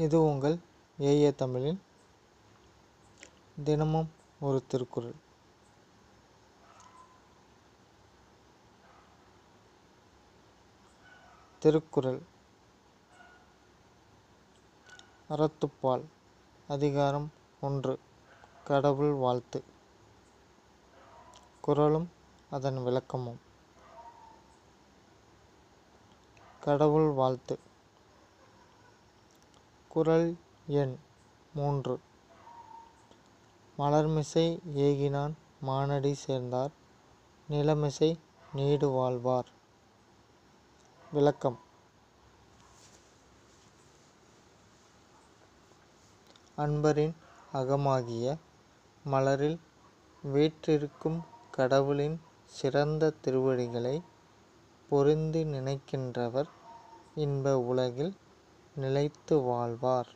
இது உங்கள் ஏஏ தமிழின் தினமும் ஒரு திருக்குறள். திருக்குறள். அறத்துப்பால் அதிகாரம் ஒன்று கடவுள் வாழ்த்து. குறளும் அதன் விளக்கமும். கடவுள் வாழ்த்து. குரல் எண் மூன்று. மலர்மிசை ஏகினான் மானடி சேர்ந்தார் நிலமிசை நீடு வாழ்வார். விளக்கம். அன்பரின் அகமாகிய மலரில் வீற்றிருக்கும் கடவுளின் சிறந்த திருவடிகளை பொருந்தி நினைக்கின்றவர் இன்ப உலகில் நிலைத்து வாழ்வார்.